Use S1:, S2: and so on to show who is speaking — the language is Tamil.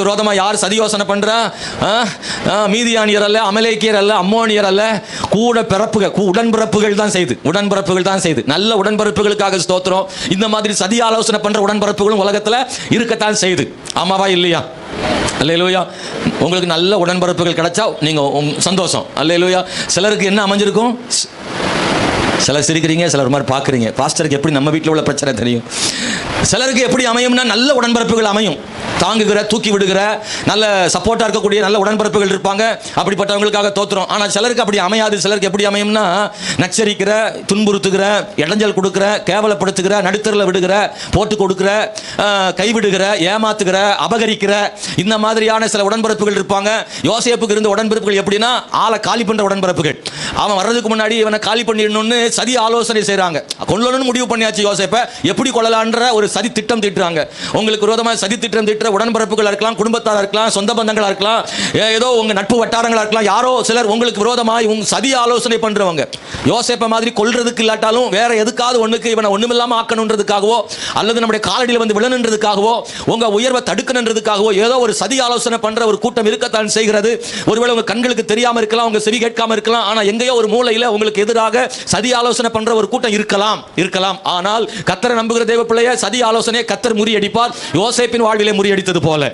S1: விரோதமாக யார் சதி யோசனை பண்ணுறா ஆ? ஆ, மீதியானியர் அல்ல அமலேக்கியர் அல்ல அம்மோனியர் அல்ல. கூட பிறப்புகள் கூ- உடன்பிறப்புகள் தான் செய்து. உடன்பிறப்புகள் தான் செய்து. நல்ல உடன்பிறப்புகளுக்காக ஸ்தோத்திரம். இந்த மாதிரி சதி ஆலோசனை பண்ணுற உடன்பிறப்புகளும் உலகத்தில் இருக்கத்தான் செய்து. ஆமாவா இல்லையா? அல்லேலூயா. உங்களுக்கு நல்ல உடன்பிறப்புகள் கிடைச்சா நீங்கள் உங் சந்தோஷம். அல்லேலூயா. சிலருக்கு என்ன அமைஞ்சிருக்கும்? ஸ்- சிலர் சிரிக்கிறீங்க சிலர் மாதிரி பார்க்குறீங்க பாஸ்டருக்கு எப்படி நம்ம வீட்டில் உள்ள பிரச்சனை தெரியும்? சிலருக்கு எப்படி அமையும்னா நல்ல உடன்பிறப்புகள் அமையும். தாங்குகிற தூக்கி விடுகிற நல்ல சப்போர்ட்டாக இருக்கக்கூடிய நல்ல உடன்பிறப்புகள் இருப்பாங்க. அப்படிப்பட்டவங்களுக்காக தோத்துறோம். ஆனால் சிலருக்கு அப்படி அமையாது. சிலருக்கு எப்படி அமையும்னா நச்சரிக்கிற துன்புறுத்துகிற இடைஞ்சல் கொடுக்குற கேவலப்படுத்துகிற நடுத்தரில் விடுகிற போட்டு கொடுக்குற கைவிடுகிற ஏமாத்துகிற அபகரிக்கிற இந்த மாதிரியான சில உடன்பிறப்புகள் இருப்பாங்க. யோசேப்புக்கு இருந்த உடன்பிறப்புகள் எப்படின்னா ஆளை காலி பண்ணுற உடன்பிறப்புகள் அவன் வர்றதுக்கு முன்னாடி இவனை காலி பண்ணிடணும்னு சதி ஆலோசனை செய்கிறாங்க கொள்ளணும்னு முடிவு பண்ணியாச்சு யோசேப்பை. எப்படி கொள்ளலான்ற ஒரு சதி திட்டம் திட்டுறாங்க. உங்களுக்கு விரோதமாக சதி திட்டம் திட்டுற இருக்கிற உடன்பிறப்புகளா இருக்கலாம் குடும்பத்தாரா இருக்கலாம் சொந்த பந்தங்களாக இருக்கலாம் ஏதோ உங்கள் நட்பு வட்டாரங்களாக இருக்கலாம் யாரோ சிலர் உங்களுக்கு விரோதமாக இவங்க சதி ஆலோசனை பண்ணுறவங்க யோசேப்பை மாதிரி கொள்றதுக்கு இல்லாட்டாலும் வேற எதுக்காவது ஒன்றுக்கு இவனை ஒன்றுமில்லாமல் ஆக்கணுன்றதுக்காகவோ அல்லது நம்முடைய காலடியில் வந்து விழணுன்றதுக்காகவோ உங்கள் உயர்வை தடுக்கணுன்றதுக்காகவோ ஏதோ ஒரு சதி ஆலோசனை பண்ணுற ஒரு கூட்டம் இருக்கத்தான் செய்கிறது. ஒருவேளை உங்கள் கண்களுக்கு தெரியாமல் இருக்கலாம் உங்கள் செவி கேட்காமல் இருக்கலாம் ஆனால் எங்கேயோ ஒரு மூலையில் உங்களுக்கு எதிராக சதி ஆலோசனை பண்ணுற ஒரு கூட்டம் இருக்கலாம் இருக்கலாம். ஆனால் கத்தரை நம்புகிற தேவ பிள்ளைய சதி ஆலோசனையை கத்தர் முறியடிப்பார். யோசேப்பின் வாழ்விலே முறியடி முறியடித்தது போல.